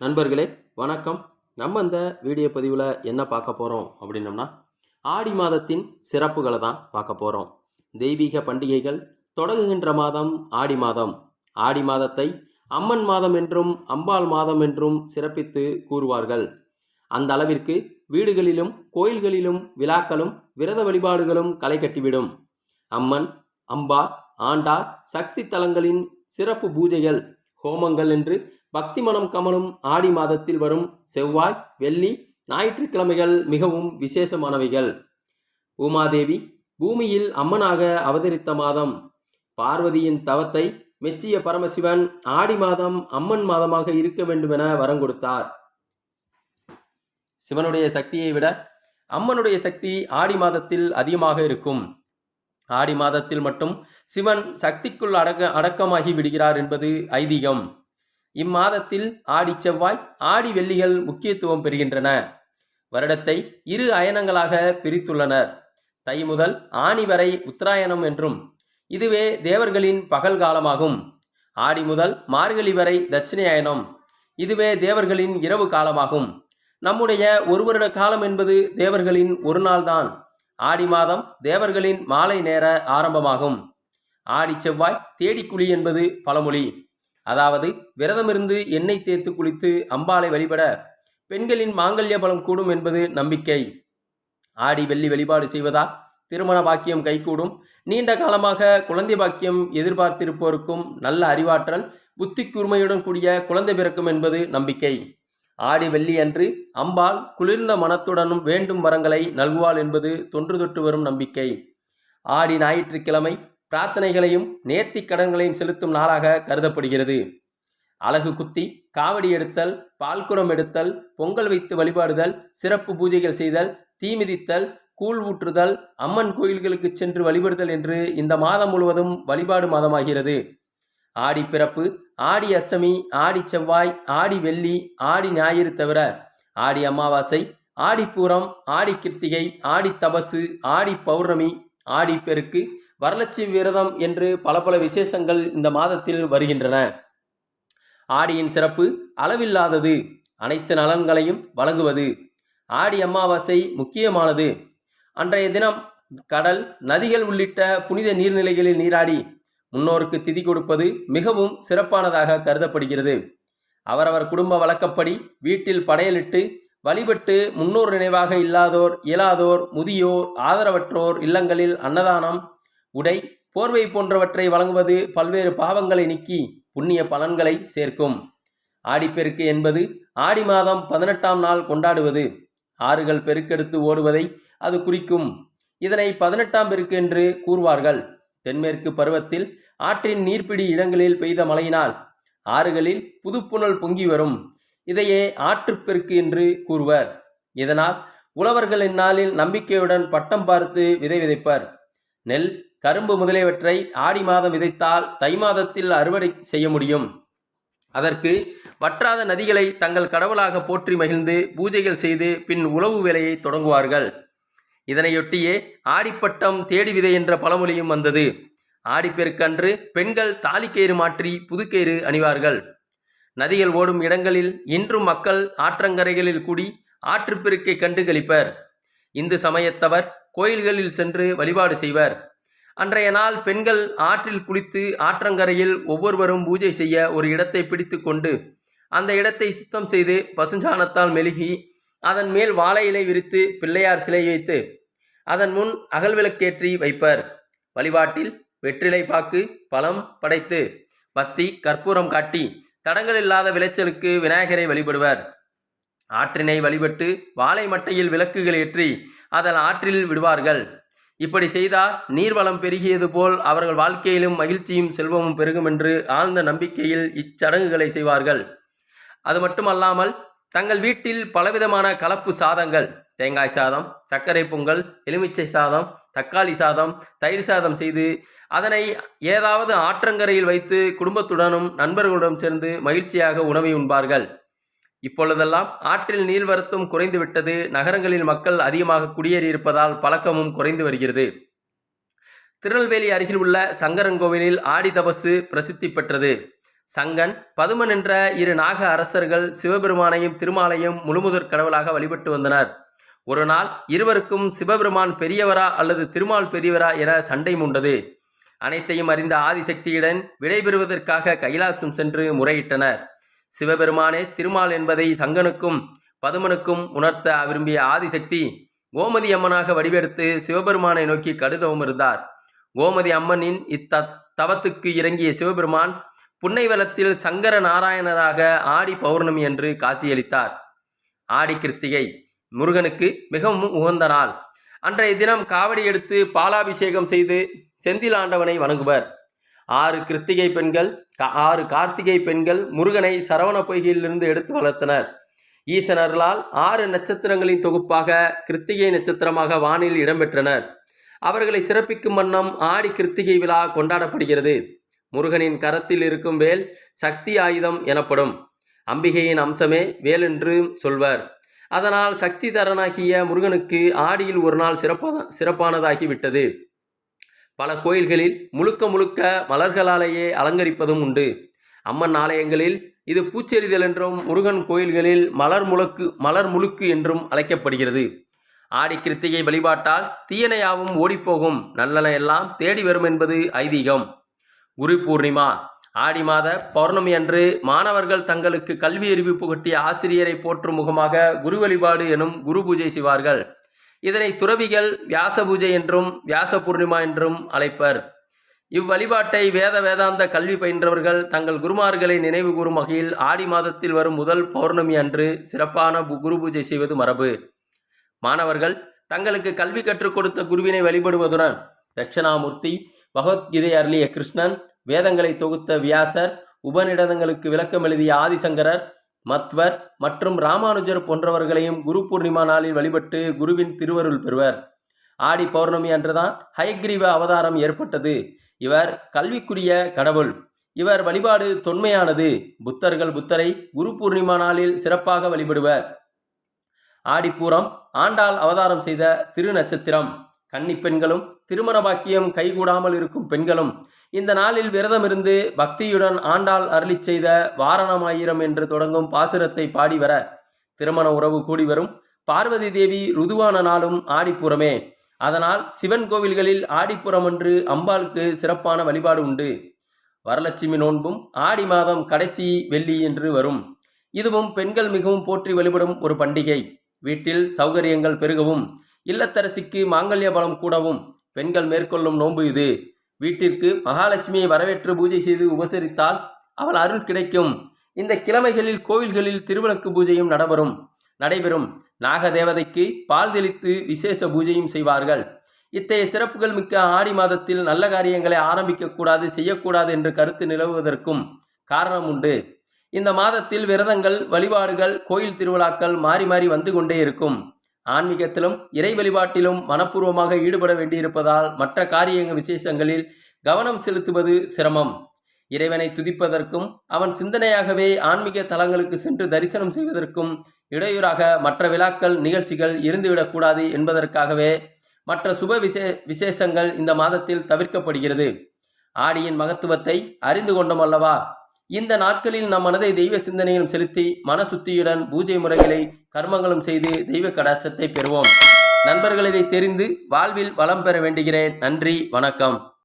நண்பர்களே வணக்கம். நம்ம இந்த வீடியோ பதிவில் என்ன பார்க்க போகிறோம் அப்படின்னம்னா ஆடி மாதத்தின் சிறப்புகளை தான் பார்க்க போகிறோம் தெய்வீக பண்டிகைகள் தொடங்குகின்ற மாதம் ஆடி மாதம். ஆடி மாதத்தை அம்மன் மாதம் என்றும் அம்பாள் மாதம் என்றும் சிறப்பித்து கூறுவார்கள். அந்த அளவிற்கு வீடுகளிலும் கோயில்களிலும் விழாக்களும் விரத வழிபாடுகளும் களை கட்டிவிடும். அம்மன் அம்பா ஆண்டா சக்தி தலங்களின் சிறப்பு பூஜைகள் ஹோமங்கள் என்று பக்தி மனம் கமலும் ஆடி மாதத்தில் வரும் செவ்வாய் வெள்ளி ஞாயிற்றுக்கிழமைகள் மிகவும் விசேஷமானவைகள். உமாதேவி பூமியில் அம்மனாக அவதரித்த மாதம். பார்வதியின் தவத்தை மெச்சிய பரமசிவன் ஆடி மாதம் அம்மன் மாதமாக இருக்க வேண்டுமென வரம் கொடுத்தார். சிவனுடைய சக்தியை விட அம்மனுடைய சக்தி ஆடி மாதத்தில் அதிகமாக இருக்கும். ஆடி மாதத்தில் மட்டும் சிவன் சக்திக்குள் அடக்க அடக்கமாகி விடுகிறார் என்பது ஐதீகம். இம்மாதத்தில் ஆடி செவ்வாய் ஆடி வெள்ளிகள் முக்கியத்துவம் பெறுகின்றன. வருடத்தை இரு அயனங்களாக பிரித்துள்ளனர். தை முதல் ஆணி வரை உத்தராயணம் என்றும் இதுவே தேவர்களின் பகல் காலமாகும். ஆடி முதல் மார்கழி வரை தட்சிணாயனம் இதுவே தேவர்களின் இரவு காலமாகும். நம்முடைய ஒரு வருட காலம் என்பது தேவர்களின் ஒரு நாள்தான். ஆடி மாதம் தேவர்களின் மாலை நேர ஆரம்பமாகும். ஆடி செவ்வாய் தேடிக்குழி என்பது பழமொழி. அதாவது விரதமிருந்து எண்ணெய் தேய்த்து குளித்து அம்பாளை வழிபட பெண்களின் மாங்கல்ய பலம் கூடும் என்பது நம்பிக்கை. ஆடி வெள்ளி வழிபாடு செய்வதால் திருமண பாக்கியம் கைகூடும். நீண்ட காலமாக குழந்தை பாக்கியம் எதிர்பார்த்திருப்போருக்கும் நல்ல அறிவாற்றல் புத்தி கூர்மையுடன் கூடிய குழந்தை பிறக்கும் என்பது நம்பிக்கை. ஆடி வெள்ளி அன்று அம்பாள் குளிர்ந்த மனத்துடனும் வேண்டும் வரங்களை நல்குவாள் என்பது தொன்று தொட்டு வரும் நம்பிக்கை. ஆடி ஞாயிற்றுக்கிழமை பிரார்த்தனைகளையும் நேர்த்தி கடன்களையும் செலுத்தும் நாளாக கருதப்படுகிறது. அழகு குத்தி காவடி எடுத்தல் பால்குடம் எடுத்தல் பொங்கல் வைத்து வழிபாடுதல் சிறப்பு பூஜைகள் செய்தல் தீமிதித்தல் கூழ் ஊற்றுதல் அம்மன் கோயில்களுக்கு சென்று வழிபடுதல் என்று இந்த மாதம் முழுவதும் வழிபாடு மாதமாகிறது. ஆடி பிறப்பு ஆடி அஷ்டமி ஆடி செவ்வாய் ஆடி வெள்ளி ஆடி ஞாயிறு தவிர ஆடி அமாவாசை ஆடிப்பூரம் ஆடி கிருத்திகை ஆடி தபசு ஆடி பௌர்ணமி ஆடி பெருக்கு வரலட்சுமி விரதம் என்று பல பல விசேஷங்கள் இந்த மாதத்தில் வருகின்றன. ஆடியின் சிறப்பு அளவில்லாதது. அனைத்து நலன்களையும் வழங்குவது. ஆடி அமாவாசை முக்கியமானது. அன்றைய தினம் கடல் நதிகள் உள்ளிட்ட புனித நீர்நிலைகளில் நீராடி முன்னோருக்கு திதி கொடுப்பது மிகவும் சிறப்பானதாக கருதப்படுகிறது. அவரவர் குடும்ப வழக்கப்படி வீட்டில் படையலிட்டு வழிபட்டு முன்னோர் நினைவாக இல்லாதோர் இயலாதோர் முதியோர் ஆதரவற்றோர் இல்லங்களில் அன்னதானம் உடை போர்வை போன்றவற்றை வழங்குவது பல்வேறு பாவங்களை நீக்கி புண்ணிய பலன்களை சேர்க்கும். ஆடிப்பெருக்கு என்பது ஆடி மாதம் பதினெட்டாம் நாள் கொண்டாடுவது. ஆறுகள் பெருக்கெடுத்து ஓடுவதை அது குறிக்கும். இதனை பதினெட்டாம் பெருக்கு என்று கூறுவார்கள். தென்மேற்கு பருவத்தில் ஆற்றின் நீர்ப்பிடி இடங்களில் பெய்த மழையினால் ஆறுகளில் புதுப்புணல் பொங்கி வரும். இதையே ஆற்றுப்பெருக்கு என்று கூறுவர். இதனால் உழவர்கள் இந்நாளில் நம்பிக்கையுடன் பட்டம் பார்த்து விதை விதைப்பர். நெல் கரும்பு முதலியவற்றை ஆடி மாதம் விதைத்தால் தை மாதத்தில் அறுவடை செய்ய முடியும். அதற்கு வற்றாத நதிகளை தங்கள் கடவுளாக போற்றி மகிழ்ந்து பூஜைகள் செய்து பின் உழவு வேலையை தொடங்குவார்கள். இதனையொட்டியே ஆடிப்பட்டம் தேடி விதை என்ற பழமொழியும் வந்தது. ஆடிப்பெருக்கன்று பெண்கள் தாலிக்கயிறு மாற்றி புதுக்கயிறு அணிவார்கள். நதிகள் ஓடும் இடங்களில் இன்றும் மக்கள் ஆற்றங்கரைகளில் கூடி ஆற்றுப்பெருக்கை கண்டு கழிப்பர். இந்து சமயத்தவர் கோயில்களில் சென்று வழிபாடு செய்வர். அன்றைய நாள் பெண்கள் ஆற்றில் குளித்து ஆற்றங்கரையில் ஒவ்வொருவரும் பூஜை செய்ய ஒரு இடத்தை பிடித்து கொண்டு அந்த இடத்தை சுத்தம் செய்து பசுஞ்சாணத்தால் மெழுகி அதன் மேல் வாழை இலை விரித்து பிள்ளையார் சிலை வைத்து அதன் முன் அகல் விளக்கேற்றி வைப்பர். வழிபாட்டில் வெற்றிலை பாக்கு பழம் படைத்து பத்தி கற்பூரம் காட்டி தடங்கள் இல்லாத விளைச்சலுக்கு விநாயகரை வழிபடுவர். ஆற்றினை வழிபட்டு வாழை மட்டையில் விளக்குகள் ஏற்றி அதன் ஆற்றில் விடுவார்கள். இப்படி செய்தால் நீர்வளம் பெருகியது போல் அவர்கள் வாழ்க்கையிலும் மகிழ்ச்சியும் செல்வமும் பெருகும் என்று ஆழ்ந்த நம்பிக்கையில் இச்சடங்குகளை செய்வார்கள். அது மட்டுமல்லாமல் தங்கள் வீட்டில் பலவிதமான கலப்பு சாதங்கள் தேங்காய் சாதம் சர்க்கரை பொங்கல் எலுமிச்சை சாதம் தக்காளி சாதம் தயிர் சாதம் செய்து அதனை ஏதாவது ஆற்றங்கரையில் வைத்து குடும்பத்துடனும் நண்பர்களுடன் சேர்ந்து மகிழ்ச்சியாக உணவை உண்பார்கள். இப்பொழுதெல்லாம் ஆற்றில் நீர்வரத்தும் குறைந்துவிட்டது நகரங்களில் மக்கள் அதிகமாக குடியேறியிருப்பதால் பழக்கமும் குறைந்து வருகிறது. திருநெல்வேலி அருகில் உள்ள சங்கரன் கோவிலில் ஆடி தபசு பிரசித்தி பெற்றது. சங்கன் பதுமன் என்ற இரு நாக அரசர்கள் சிவபெருமானையும் திருமாலையும் முழுமுதற் கடவுளாக வழிபட்டு வந்தனர். ஒரு நாள் இருவருக்கும் சிவபெருமான் பெரியவரா அல்லது திருமால் பெரியவரா என சண்டை மூண்டது. அனைத்தையும் அறிந்த ஆதிசக்தியுடன் விடைபெறுவதற்காக கைலாசம் சென்று முறையிட்டனர். சிவபெருமானே திருமால் என்பதை சங்கனுக்கும் பதுமனுக்கும் உணர்த்த விரும்பிய ஆதிசக்தி கோமதி அம்மனாக வடிவெடுத்து சிவபெருமானை நோக்கி கடுதவும் இருந்தார். கோமதி அம்மனின் இத்த தவத்துக்கு இறங்கிய சிவபெருமான் புன்னைவலத்தில் சங்கர நாராயணராக ஆடி பௌர்ணமி என்று காட்சியளித்தார். ஆடி கிருத்திகை முருகனுக்கு மிகவும் உகந்த நாள். அன்றைய தினம் காவடி எடுத்து பாலாபிஷேகம் செய்து செந்தில் ஆண்டவனை வணங்குவர். ஆறு கிருத்திகை பெண்கள் ஆறு கார்த்திகை பெண்கள் முருகனை சரவண பொய்கையிலிருந்து எடுத்து வளர்த்தனர். ஈசனர்களால் ஆறு நட்சத்திரங்களின் தொகுப்பாக கிருத்திகை நட்சத்திரமாக வானில் இடம்பெற்றனர். அவர்களை சிறப்பிக்கும் வண்ணம் ஆடி கிருத்திகை விழா கொண்டாடப்படுகிறது. முருகனின் கரத்தில் இருக்கும் வேல் சக்தி ஆயுதம் எனப்படும். அம்பிகையின் அம்சமே வேல் என்று சொல்வர். அதனால் சக்தி தரனாகிய முருகனுக்கு ஆடியில் ஒரு நாள் சிறப்பான சிறப்பானதாகிவிட்டது. பல கோயில்களில் முழுக்க முழுக்க மலர்களாலேயே அலங்கரிப்பதும் உண்டு. அம்மன் ஆலயங்களில் இது பூச்செறிதல் என்றும் முருகன் கோயில்களில் மலர் முழுக்கு மலர் முழுக்கு என்றும் அழைக்கப்படுகிறது. ஆடி கிருத்திகை வழிபாட்டால் தீயனையாவும் ஓடிப்போகும். நல்லன எல்லாம் தேடி வரும் என்பது ஐதீகம். குரு பூர்ணிமா ஆடி மாத பௌர்ணமி அன்று மாணவர்கள் தங்களுக்கு கல்வி அறிவு புகட்டிய ஆசிரியரை போற்றும் முகமாக குரு வழிபாடு எனும் குரு பூஜை செய்வார்கள். இதனை துறவிகள் வியாச பூஜை என்றும் வியாச பூர்ணிமா என்றும் அழைப்பர். இவ்வழிபாட்டை வேத வேதாந்த கல்வி பயின்றவர்கள் தங்கள் குருமார்களை நினைவு கூறும் வகையில் ஆடி மாதத்தில் வரும் முதல் பௌர்ணமி அன்று சிறப்பான குரு பூஜை செய்வது மரபு. மாணவர்கள் தங்களுக்கு கல்வி கற்றுக் கொடுத்த குருவினை வழிபடுவதுடன் தட்சணாமூர்த்தி பகவத்கீதை அருளிய கிருஷ்ணன் வேதங்களை தொகுத்த வியாசர் உபநிடதங்களுக்கு விளக்கம் எழுதிய ஆதிசங்கரர் மத்வர் மற்றும் ராமானுஜர் போன்றவர்களையும் குரு பூர்ணிமா நாளில் வழிபட்டு குருவின் திருவருள் பெறுவர். ஆடி பௌர்ணமி அன்றுதான் ஹயக்ரீவ அவதாரம் ஏற்பட்டது. இவர் கல்விக்குரிய கடவுள். இவர் வழிபாடு தொன்மையானது. புத்தர்கள் புத்தரை குரு பூர்ணிமா நாளில் சிறப்பாக வழிபடுவர். ஆடிப்பூரம் ஆண்டாள் அவதாரம் செய்த திருநட்சத்திரம். கன்னி பெண்களும் திருமண பாக்கியம் கைகூடாமல் இருக்கும் பெண்களும் இந்த நாளில் விரதமிருந்து பக்தியுடன் ஆண்டாள் அருளி செய்த வாரணமாயிரம் என்று தொடங்கும் பாசுரத்தை பாடி வர திருமண உறவு கூடி வரும். பார்வதி தேவி ருதுவான நாளும் ஆடிப்புறமே. அதனால் சிவன் கோவில்களில் ஆடிப்புறம் அன்று அம்பாளுக்கு சிறப்பான வழிபாடு உண்டு. வரலட்சுமி நோன்பும் ஆடி மாதம் கடைசி வெள்ளி என்று வரும். இதுவும் பெண்கள் மிகவும் போற்றி வழிபடும் ஒரு பண்டிகை. வீட்டில் சௌகரியங்கள் பெருகவும் இல்லத்தரசிக்கு மாங்கல்ய பலம் கூடவும் பெண்கள் மேற்கொள்ளும் நோன்பு இது. வீட்டிற்கு மகாலட்சுமியை வரவேற்று பூஜை செய்து உபசரித்தால் அவள் அருள் கிடைக்கும். இந்த கிழமைகளில் கோவில்களில் திருவிளக்கு பூஜையும் நடைபெறும். நடைபெறும். நாக தேவதைக்கு பால் தெளித்து விசேஷ பூஜையும் செய்வார்கள். இத்தகைய சிறப்புகள் மிக்க ஆடி மாதத்தில் நல்ல காரியங்களை ஆரம்பிக்கக்கூடாது செய்யக்கூடாது என்று கருத்து நிலவுவதற்கும் காரணம் உண்டு. இந்த மாதத்தில் விரதங்கள் வழிபாடுகள் கோயில் திருவிழாக்கள் மாறி மாறி வந்து கொண்டே இருக்கும். ஆன்மீகத்திலும் இறை வழிபாட்டிலும் மனப்பூர்வமாக ஈடுபட வேண்டியிருப்பதால் மற்ற காரியங்க விசேஷங்களில் கவனம் செலுத்துவது சிரமம். இறைவனை துதிப்பதற்கும் அவன் சிந்தனையாகவே ஆன்மீக தலங்களுக்கு சென்று தரிசனம் செய்வதற்கும் இடையூறாக மற்ற விழாக்கள் நிகழ்ச்சிகள் இருந்துவிடக்கூடாது என்பதற்காகவே மற்ற சுப விசே விசேஷங்கள் இந்த மாதத்தில் தவிர்க்கப்படுகிறது. ஆடியின் மகத்துவத்தை அறிந்து கொண்டோம் அல்லவா? இந்த நாட்களில் நம் மனதை தெய்வ சிந்தனையிலும் செலுத்தி மன சுத்தியுடன் பூஜை முறைகளை கர்மங்களும் செய்து தெய்வ கடாட்சத்தை பெறுவோம். நண்பர்கள் இதை தெரிந்து வாழ்வில் வளம் பெற வேண்டுகிறேன். நன்றி வணக்கம்.